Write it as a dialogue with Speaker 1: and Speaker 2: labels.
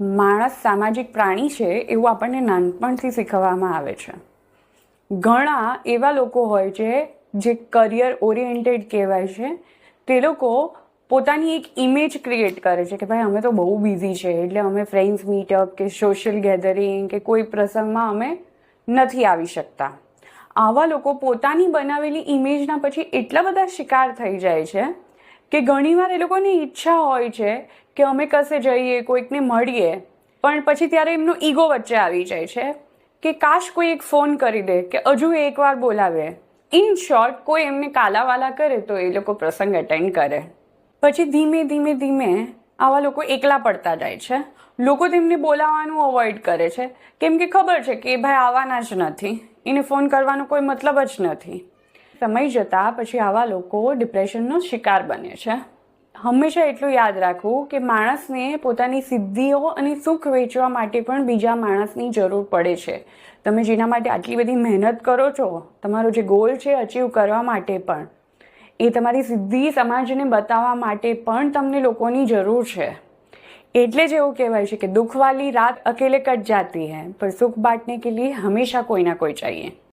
Speaker 1: માણસ સામાજિક પ્રાણી છે એવું આપણને નાનપણથી શીખવવામાં આવે છે. ઘણા એવા લોકો હોય છે જે કરિયર ઓરિએન્ટેડ કહેવાય છે. તે લોકો પોતાની એક ઇમેજ ક્રિએટ કરે છે કે ભાઈ અમે તો બહુ બિઝી છે, એટલે અમે ફ્રેન્ડ્સ મીટઅપ કે સોશિયલ ગેધરિંગ કે કોઈ પ્રસંગમાં અમે નથી આવી શકતા. આવા લોકો પોતાની બનાવેલી ઇમેજના પછી એટલા બધા શિકાર થઈ જાય છે કે ઘણીવાર એ લોકોની ઈચ્છા હોય છે કે અમે કશે જઈએ, કોઈકને મળીએ, પણ પછી ત્યારે એમનો ઈગો વચ્ચે આવી જાય છે કે કાશ કોઈ એક ફોન કરી દે કે હજુ એકવાર બોલાવે. ઇન શોર્ટ, કોઈ એમને કાલાવાલા કરે તો એ લોકો પ્રસંગ અટેન્ડ કરે. પછી ધીમે ધીમે ધીમે આવા લોકો એકલા પડતા જાય છે. લોકો તેમને બોલાવવાનું અવોઇડ કરે છે. કેમ કે ખબર છે કે ભાઈ આવવાના જ નથી. એને ફોન કરવાનો કોઈ મતલબ જ નથી. સમય જતાં પછી આવા લોકો ડિપ્રેશનનો શિકાર બને છે. હંમેશા એટલું યાદ રાખવું કે માણસને પોતાની સિદ્ધિઓ અને સુખ વેચવા માટે પણ બીજા માણસની જરૂર પડે છે. તમે જેના માટે આટલી બધી મહેનત કરો છો, તમારો જે ગોલ છે અચીવ કરવા માટે પણ, એ તમારી સિદ્ધિ સમાજને બતાવવા માટે પણ તમને લોકોની જરૂર છે. એટલે જ એવું કહેવાય છે કે દુઃખવાલી રાત અકેલે કટ જાતી હૈ પર સુખ બાંટને કે લીએ હંમેશા કોઈ ના કોઈ ચાહીએ.